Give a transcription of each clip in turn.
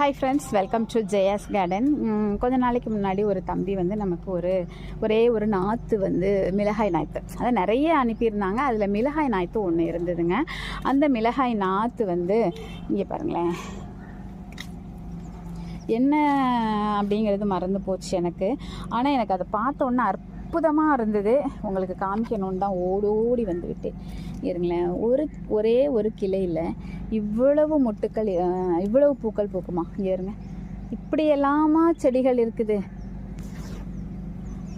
Hi friends welcome to Jaya's garden கொஞ்ச நாளைக்கு முன்னாடி ஒரு தம்பி வந்து நமக்கு ஒரு ஒரே ஒரு நாற்று வந்து மிளகாய் நாற்று அதை நிறைய அனுப்பியிருந்தாங்க. அதில் மிளகாய் நாற்று ஒன்று இருந்ததுங்க. அந்த மிளகாய் நாற்று வந்து இங்கே பாருங்களேன். என்ன அப்படிங்கிறது மறந்து போச்சு எனக்கு. ஆனால் எனக்கு அதை பார்த்தோன்னே அற்புதமாக இருந்தது. உங்களுக்கு காமிக்கணுன்னு தான் ஓடோடி வந்து இருங்களேன் ஒரு ஒரே ஒரு கிளையில் இவ்வளவு மொட்டுக்கள் இவ்வளவு பூக்கள் பூக்குமா? ஏறுங்க இப்படி எல்லாமா செடிகள் இருக்குது?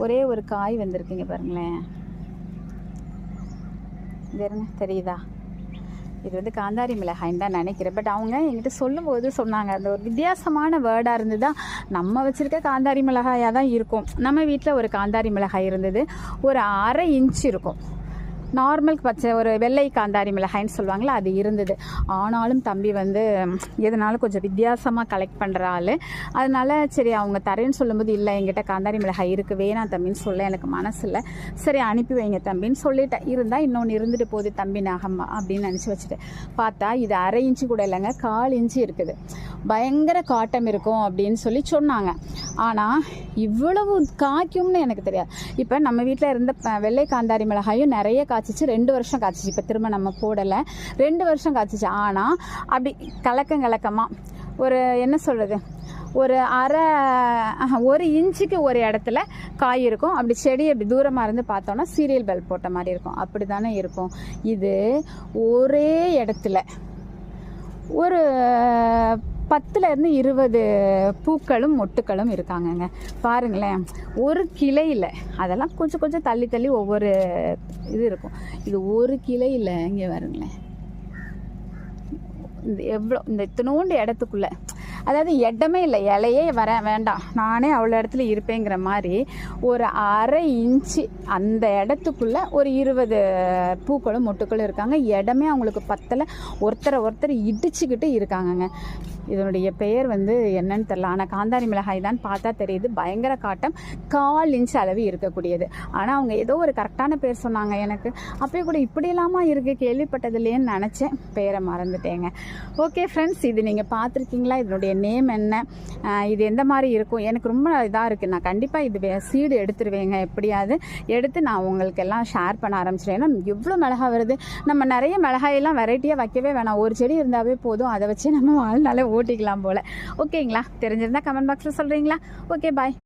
ஒரே ஒரு காய் வந்திருக்குங்க பாருங்களேன். இங்க இருங்க தெரியுதா? இது வந்து காந்தாரி மிளகாய்ன்னு தான் நினைக்கிறேன். பட் அவங்க என்கிட்ட சொல்லும்போது சொன்னாங்க. அந்த ஒரு வித்தியாசமான வேர்டாக இருந்ததா? நம்ம வச்சுருக்க காந்தாரி மிளகாயாக தான் இருக்கும். நம்ம வீட்டில் ஒரு காந்தாரி மிளகாய் இருந்தது. ஒரு அரை இன்ச் இருக்கும். நார்மல் பச்சை ஒரு வெள்ளை காந்தாரி மிளகாய்ன்னு சொல்லுவாங்களே அது இருந்தது. ஆனாலும் தம்பி வந்து எதனாலும் கொஞ்சம் வித்தியாசமாக கலெக்ட் பண்ணுற ஆள். அதனால சரி அவங்க தரேன்னு சொல்லும்போது இல்லை எங்கிட்ட காந்தாரி மிளகாய் இருக்கு வேணாம் தம்பின்னு சொல்ல எனக்கு மனசு இல்லை. சரி அனுப்பி வைங்க தம்பின்னு சொல்லிட்டேன். இருந்தால் இன்னொன்று இருந்துட்டு போகுது தம்பி நகம்மா அப்படின்னு நினச்சி வச்சுட்டேன் பார்த்தா இது அரை இன்ச்சு கூட இல்லைங்க கால் இன்ச்சு இருக்குது. பயங்கர காட்டம் இருக்கும் அப்படின்னு சொல்லி சொன்னாங்க. ஆனால் இவ்வளவு காய்க்கும்னு எனக்கு தெரியாது. இப்போ நம்ம வீட்டில் இருந்த ப- வெள்ளை காந்தாரி மிளகாயும் நிறைய காய்ச்சிச்சு. ரெண்டு வருஷம் காய்ச்சிச்சு. இப்போ திரும்ப நம்ம போடலை. ரெண்டு வருஷம் காய்ச்சிச்சு. ஆனால் அப்படி கலக்கம் கலக்கமாக ஒரு என்ன சொல்கிறது ஒரு அரை ஒரு இன்ச்சுக்கு ஒரு இடத்துல காய் இருக்கும். அப்படி செடி அப்படி தூரமாக இருந்து பார்த்தோன்னா சீரியல் பெல் போட்ட மாதிரி இருக்கும். அப்படி தானே இருக்கும். இது ஒரே இடத்துல ஒரு பத்துலேருந்து இருபது பூக்களும் மொட்டுக்களும் இருக்காங்கங்க. பாருங்களேன் ஒரு கிளையில் அதெல்லாம் கொஞ்சம் கொஞ்சம் தள்ளி தள்ளி ஒவ்வொரு இது இருக்கும். இது ஒரு கிளையில் இங்கே வருங்களேன் இந்த எவ்வளோ இந்த இத்தனோண்டு இடத்துக்குள்ளே. அதாவது இடமே இல்லை இலையே வர வேண்டாம். நானே அவ்வளோ இடத்துல இருப்பேங்கிற மாதிரி ஒரு அரை இன்ச்சு அந்த இடத்துக்குள்ளே ஒரு இருபது பூக்களும் மொட்டுக்களும் இருக்காங்க. இடமே அவங்களுக்கு பத்தலை. ஒருத்தரை ஒருத்தர் இடிச்சுக்கிட்டு இருக்காங்கங்க. இதனுடைய பெயர் வந்து என்னன்னு தெரில ஆனால் காந்தாரி மிளகாய் தான் பார்த்தா தெரியுது. பயங்கர காட்டம். கால் இன்ச் அளவு இருக்கக்கூடியது. ஆனால் அவங்க ஏதோ ஒரு கரெக்டான பேர் சொன்னாங்க எனக்கு. அப்போ கூட இப்படியெல்லாமா இருக்குது கேள்விப்பட்டதுலேன்னு நினச்சேன். பேரை மறந்துட்டேங்க. ஓகே ஃப்ரெண்ட்ஸ் இது நீங்கள் பார்த்துருக்கீங்களா? இதனுடைய நேம் என்ன? இது எந்த மாதிரி இருக்கும்? எனக்கு ரொம்ப இதாக இருக்குது நான் கண்டிப்பாக இது சீடு எடுத்துருவேங்க. எப்படியாவது எடுத்து நான் உங்களுக்கு எல்லாம் ஷேர் பண்ண ஆரம்பிச்சிடுவேன் ஏன்னா எவ்வளோ மிளகா வருது. நம்ம நிறைய மிளகாயெல்லாம் வெரைட்டியாக வைக்கவே வேணாம். ஒரு செடி இருந்தாவே போதும். அதை வச்சு நம்ம வாழ்நாளே ஓட்டிக்கலாம் போல். ஓகேங்களா? தெரிஞ்சிருந்தா கமெண்ட் பாக்ஸில் சொல்கிறீங்களா ஓகே பாய்